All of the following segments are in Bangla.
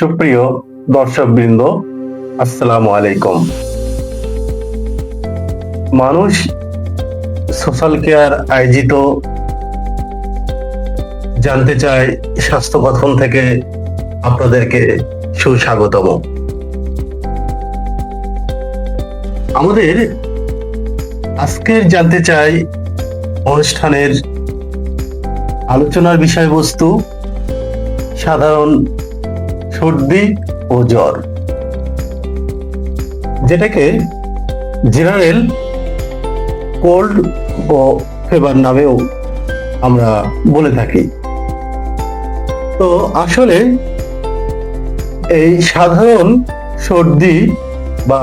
সুপ্রিয় দর্শকবৃন্দ আসসালামু আলাইকুম মানুষ সোশ্যাল কেয়ার আয়োজিত জানতে চাই স্বাস্থ্য কথন থেকে আপনাদেরকে সুস্বাগতম। আমাদের আজকের জানতে চাই অনুষ্ঠানের আলোচনার বিষয়বস্তু সাধারণ সর্দি ও জ্বর। যেটাকে জেনারেল কোল্ড ও ফেভার নামেও আমরা বলে থাকি। তো আসলে এই সাধারণ সর্দি বা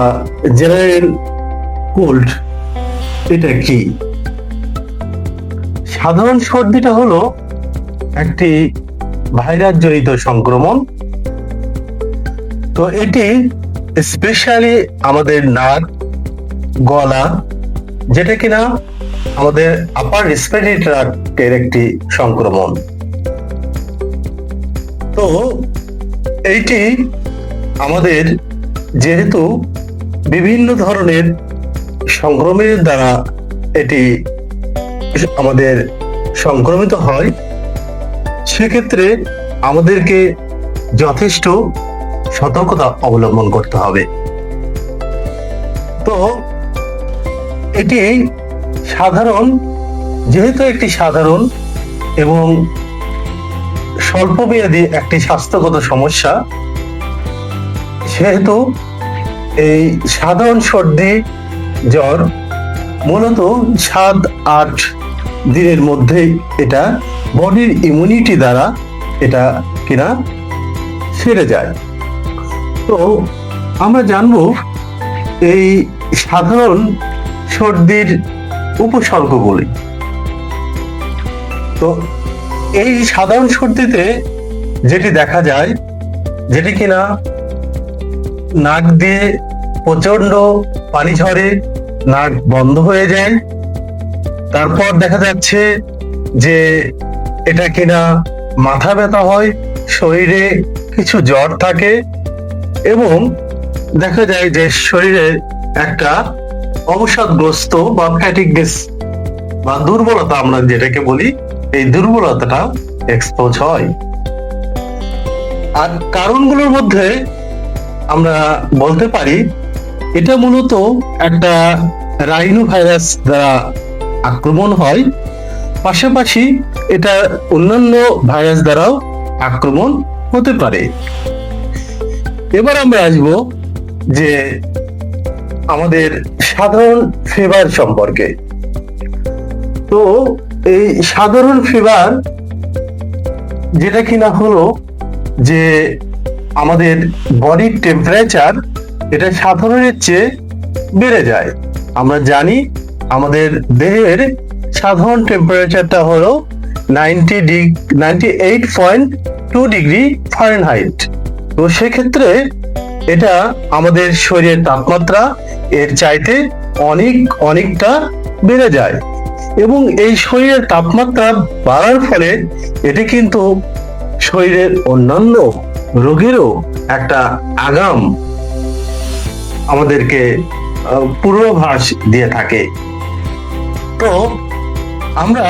জেনারেল কোল্ড এটা কি? সাধারণ সর্দিটা হলো একটি ভাইরাস জনিত সংক্রমণ তো এটি স্পেশালি আমাদের নাক, গলা, যেটা কিনা আমাদের আপার রেসপিরেটরি একটি সংক্রমণ। তো এইটি আমাদের যেহেতু বিভিন্ন ধরনের সংক্রমণের দ্বারা এটি আমাদের সংক্রমিত হয়, সেক্ষেত্রে আমাদেরকে যথেষ্ট সতর্কতা অবলম্বন করতে হবে। তো, এটি সাধারণ, যেহেতু একটি সাধারণ এবং স্বল্পমেয়াদী একটি স্বাস্থ্যগত সমস্যা, সেহেতু এই সাধারণ সর্দি, জ্বর মূলত সাত, আট দিনের মধ্যেই এটা বডির ইমিউনিটি দ্বারা এটা কিনা সেরে যায়। তো আমরা জানব এই সাধারণ সর্দির উপসর্গগুলি তো এই সাধারণ সর্দিতে যেটি দেখা যায়, যেটি কিনা নাক দিয়ে প্রচণ্ড পানি ঝরে, নাক বন্ধ হয়ে যায়। তারপর দেখা যাচ্ছে যে এটা কিনা মাথা ব্যথা হয়, শরীরে কিছু জ্বর থাকে এবং দেখা যায় যে শরীরে একটা অবসাদগ্রস্ত বা ফ্যাটিকনেস বা দুর্বলতা আমরা যেটাকে বলি, এই দুর্বলতাটা এক্সপোজ হয়। আর কারণগুলোর মধ্যে আমরা বলতে পারি, এটা মূলত একটা রাইনো ভাইরাস দ্বারা আক্রমণ হয়। পাশাপাশি এটা অন্যান্য ভাইরাস দ্বারাও আক্রমণ হতে পারে। এবার আমরা আসব যে আমাদের সাধারণ ফিভার সম্পর্কে। তো এই সাধারণ ফিভার যেটা কিনা হলো যে আমাদের বডির টেম্পারেচার এটা সাধারণের চেয়ে বেড়ে যায়। আমরা জানি আমাদের দেহের সাধারণ টেম্পারেচারটা হলো ninety ডিগ ninety eight point two degree Fahrenheit তো সেক্ষেত্রে এটা আমাদের শরীরের তাপমাত্রা এর চাইতে অনেক, অনেকটা বেড়ে যায়। এবং এই শরীরের তাপমাত্রা বাড়ার ফলে এটি কিন্তু শরীরের অন্যান্য রোগেরও একটা আগাম আমাদেরকে পূর্বাভাস দিয়ে থাকে। তো আমরা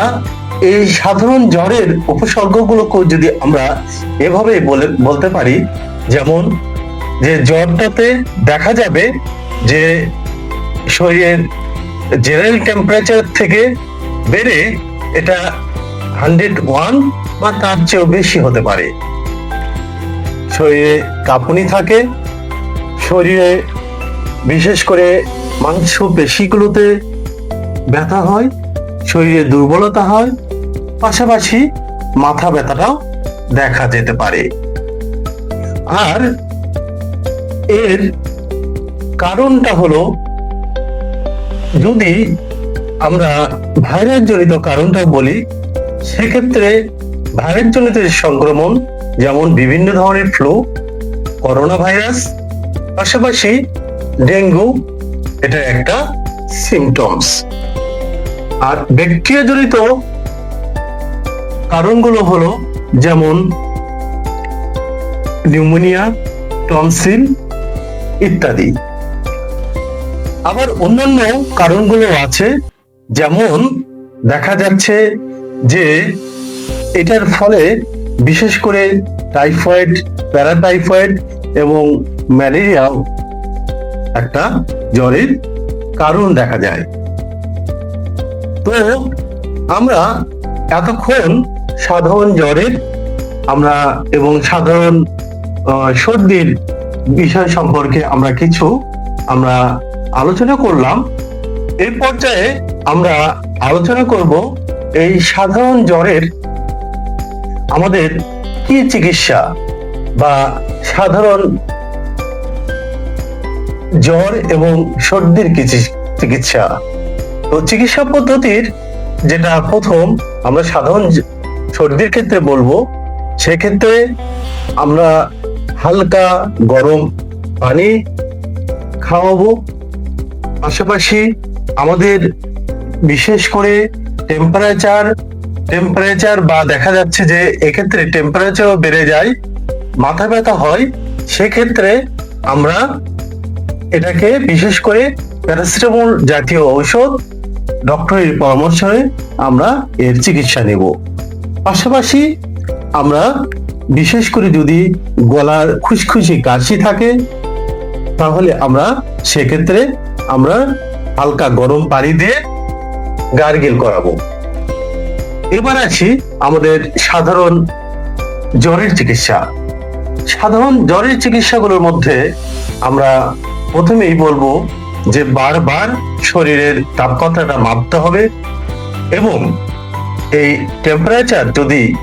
এই সাধারণ জ্বরের উপসর্গগুলোকে যদি আমরা এভাবে বলে, বলতে পারি যেমন যে জ্বরটাতে দেখা যাবে যে শরীরের জেনারেল টেম্পারেচার থেকে বেড়ে এটা হান্ড্রেড ওয়ান বা তার চেয়েও বেশি হতে পারে। শরীরে কাঁপুনি থাকে, শরীরে বিশেষ করে মাংস পেশিগুলোতে ব্যথা হয়, শরীরে দুর্বলতা হয়, পাশাপাশি মাথা ব্যথাটাও দেখা যেতে পারে। আর এর কারণটা হলো, যদি আমরা ভাইরাস জনিত কারণটা বলি, সেক্ষেত্রে ভাইরাস জনিত সংক্রমণ, যেমন বিভিন্ন ধরনের ফ্লু করোনা ভাইরাস পাশাপাশি ডেঙ্গু, এটা একটা সিমটমস আর ব্যাকটেরিয়া জনিত কারণগুলো হলো, যেমন নিউমোনিয়া, টনসিল ইত্যাদি। আবার অন্যান্য কারণগুলো আছে, যেমন দেখা যাচ্ছে যে এটার ফলে বিশেষ করে টাইফয়েড, প্যারাটাইফয়েড এবং ম্যালেরিয়াও একটা জ্বরের কারণ দেখা যায়। তো আমরা এতক্ষণ সাধারণ জ্বরের আমরা এবং সাধারণ সর্দির বিষয় সম্পর্কে আমরা কিছু আমরা আলোচনা করলাম। এই পর্যায়ে আমরা আলোচনা করব এই সাধারণ জ্বরের আমাদের কি চিকিৎসা বা সাধারণ জ্বর এবং সর্দির কি চিকিৎসা। তো চিকিৎসা পদ্ধতির যেটা প্রথম আমরা সাধারণ সর্দির ক্ষেত্রে বলব, সেক্ষেত্রে আমরা হালকা গরম পানি খাওয়াবো। পাশাপাশি আমাদের বিশেষ করে টেম্পারেচার টেম্পারেচার বা দেখা যাচ্ছে যে এক্ষেত্রে টেম্পারেচারও বেড়ে যায়, মাথা ব্যথা হয়, সেক্ষেত্রে আমরা এটাকে বিশেষ করে প্যারাসিটামল জাতীয় ঔষধ ডক্টরের পরামর্শে আমরা এর চিকিৎসা নেব। পাশাপাশি আমরা বিশেষ করে যদি গলার খুশখুশি কাশি থাকে, তাহলে আমরা সেক্ষেত্রে আমরা হালকা গরম পানি দিয়ে গার্গেল করাবো। এবার আসি আমাদের সাধারণ জ্বরের চিকিৎসা। সাধারণ জ্বরের চিকিৎসাগুলোর মধ্যে আমরা প্রথমেই বলব যে বারবার শরীরের তাপমাত্রাটা মাপতে হবে এবং এই টেম্পারেচার যদি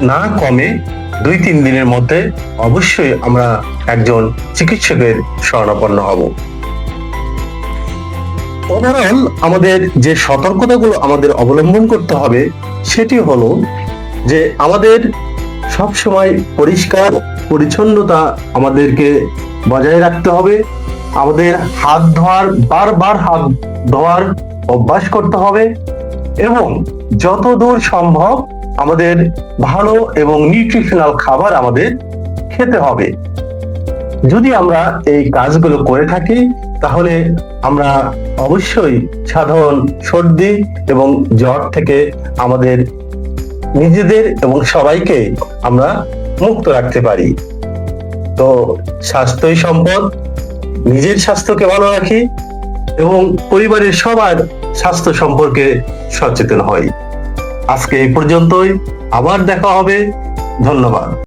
না কমে দুই তিন দিনের মধ্যে অবশ্যই আমরা একজন চিকিৎসকের শরণাপন্ন হব। ওভারঅল আমাদের যে সতর্কতাগুলো আমাদের অবলম্বন করতে হবে, সেটি হলো যে আমাদের সব সময় পরিষ্কার পরিচ্ছন্নতা আমাদেরকে বজায় রাখতে হবে, আমাদের হাত ধোয়ার, বারবার হাত ধোয়ার অভ্যাস করতে হবে এবং যতদূর সম্ভব আমাদের ভালো এবং নিউট্রিশনাল খাবার আমাদের খেতে হবে। যদি আমরা এই কাজগুলো করে থাকি, তাহলে আমরা অবশ্যই সাধারণ সর্দি এবং জ্বর থেকে আমাদের নিজেদের এবং সবাইকে আমরা মুক্ত রাখতে পারি। তো স্বাস্থ্যই সম্পদ, নিজের স্বাস্থ্যকে ভালো রাখি এবং পরিবারের সবার স্বাস্থ্য সম্পর্কে সচেতন হই। আজকে এই পর্যন্তই আবার দেখা হবে। ধন্যবাদ।